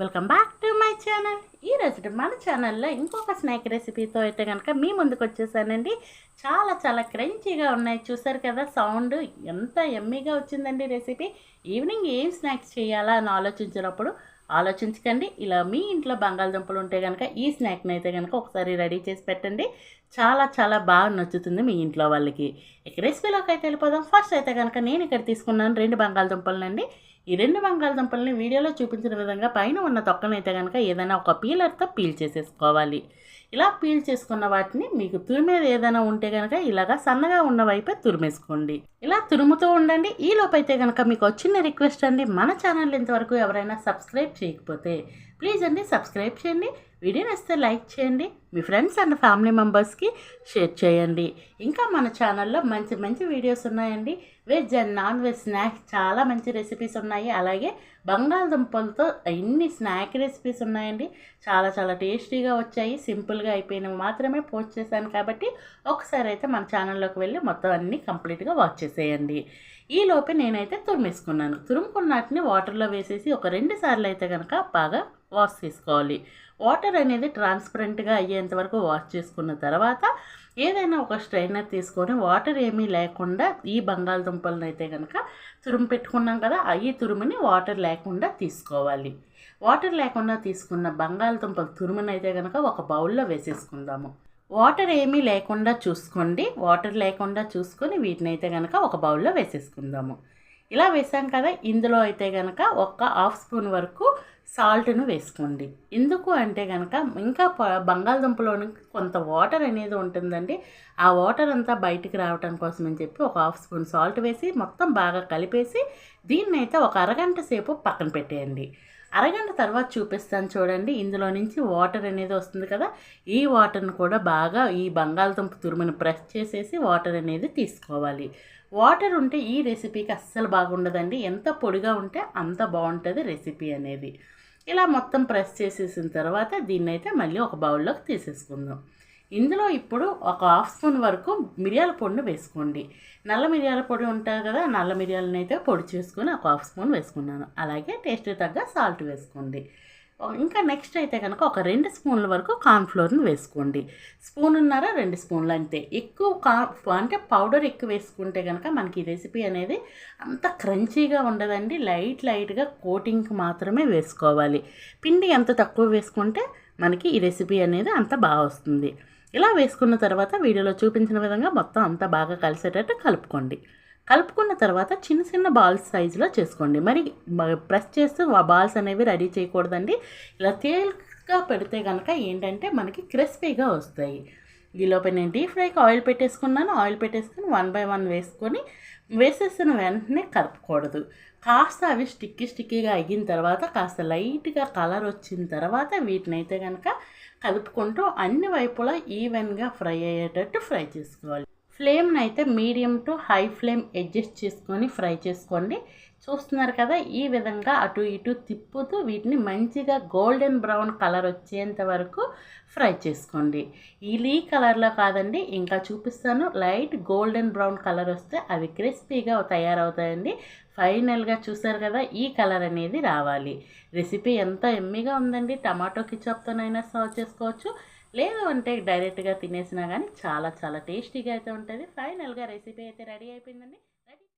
Welcome back to my channel ఈ రోజు మన ఛానల్లో ఇంకొక స్నాక్ రెసిపీతో అయితే కనుక మీ ముందుకు వచ్చేసానండి. చాలా చాలా క్రంచీగా ఉన్నాయి. చూసారు కదా సౌండ్ ఎంత ఎమ్మీగా వచ్చిందండి రెసిపీ ఈవినింగ్ ఏం స్నాక్స్ చేయాలా అని ఆలోచించినప్పుడు ఆలోచించకండి. ఇలా మీ ఇంట్లో బంగాళదుంపలు ఉంటే కనుక ఈ స్నాక్ని అయితే కనుక ఒకసారి రెడీ చేసి పెట్టండి. చాలా చాలా బాగా నచ్చుతుంది మీ ఇంట్లో వాళ్ళకి. ఇక రెసిపీలోకి అయితే వెళ్ళిపోదాం. ఫస్ట్ అయితే కనుక నేను ఇక్కడ తీసుకున్నాను రెండు బంగాళదుంపలనండి ఈ రెండు బంగాళదుంపల్ని వీడియోలో చూపించిన విధంగా పైన ఉన్న తొక్కనైతే కనుక ఏదైనా ఒక పీలర్తో పీల్ చేసేసుకోవాలి. ఇలా పీల్ చేసుకున్న వాటిని మీకు తురిమేది ఏదైనా ఉంటే కనుక ఇలాగా సన్నగా ఉన్న వైపే తురిమేసుకోండి. ఇలా తురుముతూ ఉండండి. ఈ లోపైతే కనుక మీకు వచ్చిన రిక్వెస్ట్ అండి. మన ఛానల్ ఇంతవరకు ఎవరైనా సబ్స్క్రైబ్ చేయకపోతే ప్లీజ్ అండి సబ్స్క్రైబ్ చేయండి. వీడియో నచ్చితే లైక్ చేయండి మీ ఫ్రెండ్స్ అండ్ ఫ్యామిలీ మెంబర్స్కి షేర్ చేయండి. ఇంకా మన ఛానల్లో మంచి మంచి వీడియోస్ ఉన్నాయండి. Veg and non veg snacks చాలా మంచి రెసిపీస్ ఉన్నాయి. అలాగే బంగాళదుంపలతో ఎన్ని స్నాక్ రెసిపీస్ ఉన్నాయండి. చాలా చాలా టేస్టీగా వచ్చాయి. సింపుల్గా అయిపోయినవి మాత్రమే పోస్ట్ చేశాను కాబట్టి ఒకసారి అయితే మన ఛానల్లోకి వెళ్ళి మొత్తం అన్నీ కంప్లీట్గా వాచ్ చేసేయండి. ఈ లోపే నేనైతే తురిమేసుకున్నాను. తురుముకున్న వాటిని వాటర్లో వేసేసి ఒక రెండు సార్లు అయితే కనుక బాగా వాష్ చేసుకోవాలి. వాటర్ అనేది ట్రాన్స్పరెంట్గా అయ్యేంత వరకు వాష్ చేసుకున్న తర్వాత ఏదైనా ఒక స్ట్రైనర్ తీసుకొని వాటర్ ఏమీ లేకుండా ఈ బంగాళదుంపలను అయితే కనుక తురుము పెట్టుకున్నాం కదా ఈ తురుముని వాటర్ లేకుండా తీసుకోవాలి. వాటర్ లేకుండా తీసుకున్న బంగాళదుంపల తురుమునైతే అయితే కనుక ఒక బౌల్లో వేసేసుకుందాము. వాటర్ ఏమీ లేకుండా చూసుకోండి. వాటర్ లేకుండా చూసుకొని వీటిని అయితే కనుక ఒక బౌల్లో వేసేసుకుందాము. ఇలా వేసాం కదా ఇందులో అయితే కనుక ఒక్క హాఫ్ స్పూన్ వరకు సాల్ట్ను వేసుకోండి. ఎందుకు అంటే కనుక ఇంకా బంగాళదుంపలోని కొంత వాటర్ అనేది ఉంటుందండి. ఆ వాటర్ అంతా బయటికి రావటం కోసం అని చెప్పి ఒక హాఫ్ స్పూన్ సాల్ట్ వేసి మొత్తం బాగా కలిపేసి దీన్ని అయితే ఒక అరగంట సేపు పక్కన పెట్టేయండి. అరగంట తర్వాత చూపిస్తాను చూడండి. ఇందులో నుంచి వాటర్ అనేది వస్తుంది కదా ఈ వాటర్ని కూడా బాగా ఈ బంగాళదుంప తురుముని ప్రెస్ చేసేసి వాటర్ అనేది తీసుకోవాలి. వాటర్ ఉంటే ఈ రెసిపీకి అస్సలు బాగుండదండి. ఎంత పొడిగా ఉంటే అంత బాగుంటుంది రెసిపీ అనేది. ఇలా మొత్తం ప్రెస్ చేసేసిన తర్వాత దీన్ని అయితే మళ్ళీ ఒక బౌల్లోకి తీసేసుకుందాం. ఇందులో ఇప్పుడు ఒక హాఫ్ స్పూన్ వరకు మిరియాల పొడిని వేసుకోండి. నల్ల మిరియాల పొడి ఉంటుంది కదా నల్ల మిరియాలను అయితే పొడి చేసుకుని ఒక హాఫ్ స్పూన్ వేసుకున్నాను. అలాగే టేస్ట్ తగ్గ సాల్ట్ వేసుకోండి. ఇంకా నెక్స్ట్ అయితే కనుక ఒక రెండు స్పూన్ల వరకు కార్న్ఫ్లోర్ని వేసుకోండి. స్పూన్ ఉన్నారా రెండు స్పూన్లు అంతే. ఎక్కువ కా అంటే పౌడర్ ఎక్కువ వేసుకుంటే కనుక మనకి ఈ రెసిపీ అనేది అంత క్రంచీగా ఉండదండి. లైట్ లైట్గా కోటింగ్కి మాత్రమే వేసుకోవాలి. పిండి ఎంత తక్కువ వేసుకుంటే మనకి ఈ రెసిపీ అనేది అంత బాగా వస్తుంది. ఇలా వేసుకున్న తర్వాత వీడియోలో చూపించిన విధంగా మొత్తం అంతా బాగా కలిసేటట్టు కలుపుకోండి. కలుపుకున్న తర్వాత చిన్న చిన్న బాల్స్ సైజులో చేసుకోండి. మరి ప్రెస్ చేస్తూ ఆ బాల్స్ అనేవి రెడీ చేయకూడదండి. ఇలా తేలికగా పెడితే కనుక ఏంటంటే మనకి క్రిస్పీగా వస్తాయి. ఈలోపే నేను డీప్ ఫ్రైకి ఆయిల్ పెట్టేసుకున్నాను. ఆయిల్ పెట్టేసుకుని వన్ బై వన్ వేసుకొని వేసేసిన వెంటనే కలపకూడదు. కాస్త అవి స్టిక్కీ స్టిక్కీగా అయిన తర్వాత కాస్త లైట్గా కలర్ వచ్చిన తర్వాత వీటిని అయితే కనుక కలుపుకుంటూ అన్ని వైపులా ఈవెన్గా ఫ్రై అయ్యేటట్టు ఫ్రై చేసుకోవాలి. ఫ్లేమ్ని అయితే medium to high flame adjust చేసుకొని ఫ్రై చేసుకోండి. చూస్తున్నారు కదా ఈ విధంగా అటు ఇటు తిప్పుతూ వీటిని మంచిగా గోల్డెన్ బ్రౌన్ కలర్ వచ్చేంత వరకు ఫ్రై చేసుకోండి. ఈ కలర్లో కాదండి ఇంకా చూపిస్తాను. లైట్ గోల్డెన్ బ్రౌన్ కలర్ వస్తే అవి క్రిస్పీగా తయారవుతాయండి. ఫైనల్గా చూసారు కదా ఈ కలర్ అనేది రావాలి. రెసిపీ ఎంత ఎమ్మిగా ఉందండి. టమాటో కిచప్తోనైనా సర్వ్ చేసుకోవచ్చు. లేదు అంటే డైరెక్ట్గా తినేసినా కానీ చాలా చాలా టేస్టీగా అయితే ఉంటుంది. ఫైనల్గా రెసిపీ అయితే రెడీ అయిపోయిందండి.